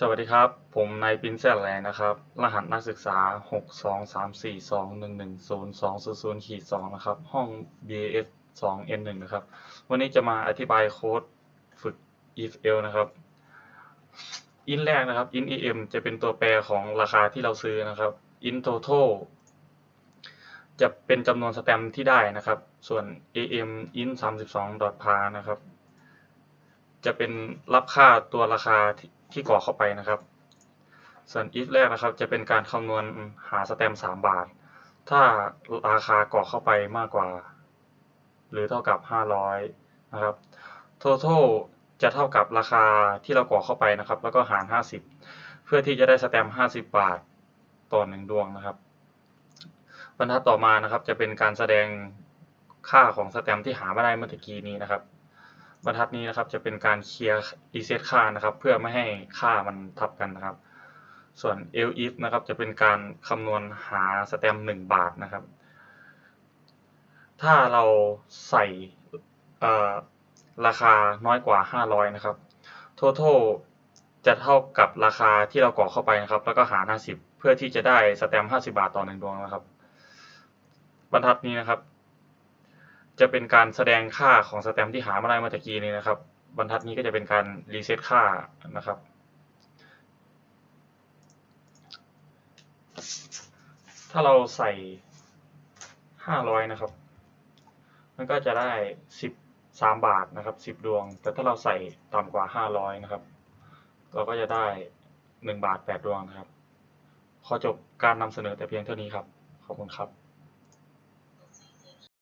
สวัสดีครับ ผมนายปินแซลแลนนะครับ รหัสนักศึกษา 6 2 3 4 2 1 1 0 2 0 0ขีด2นะครับ ห้อง BAS 2 N 1 นะครับ วันนี้จะมาอธิบายโค้ดฝึก if else นะครับ in แรกนะครับ in em จะเป็นตัวแปรของราคาที่เราซื้อนะครับ in total จะเป็นจำนวนสแตมป์ที่ได้นะครับ ส่วน am in 32.par นะครับ จะเป็นรับค่าตัวราคาที่ที่ก่อเข้าไปนะครับ ส่วน if แรกนะครับ จะเป็นการคำนวณหาสแตมป์3บาท ถ้าราคาก่อเข้าไปมากกว่า หรือเท่ากับ 500 นะครับ total จะเท่ากับราคาที่เราก่อเข้าไปนะครับ แล้วก็หาร 50 เพื่อที่จะได้สแตมป์50 บาท ต่อหนึ่งดวงนะครับ บรรทัดต่อมานะครับ จะเป็นการแสดงค่าของสแตมป์ที่หามาได้เมื่อตะกี้นี้นะครับ บรรทัดนี้นะครับจะเป็นการเคลียร์รีเซ็ตค่านะครับ เพื่อไม่ให้ค่ามันทับกันนะครับ ส่วน l if นะครับจะเป็นการคำนวณหาสแตมป์หนึ่งบาทนะครับ ถ้าเราใส่ราคาน้อยกว่า 500 นะครับ total จะเท่ากับราคาที่เรากรอกเข้าไปนะครับ แล้วก็หาร50 เพื่อที่จะได้สแตมป์50 บาทต่อหนึ่งดวงนะครับ บรรทัดนี้นะครับ จะเป็นการแสดงค่าของสแตมที่หามาได้เมื่อตะกี้นี้นะครับ บรรทัดนี้ก็จะเป็นการรีเซ็ตค่านะครับ ถ้าเราใส่ 500 นะครับ มันก็จะได้ 13 บาทนะครับ 10 ดวง แต่ถ้าเราใส่ต่ำกว่า 500 นะครับ เราก็จะได้ 1 บาท 8 ดวงนะครับ ขอจบการนำเสนอแต่เพียงเท่านี้ครับ ขอบคุณครับ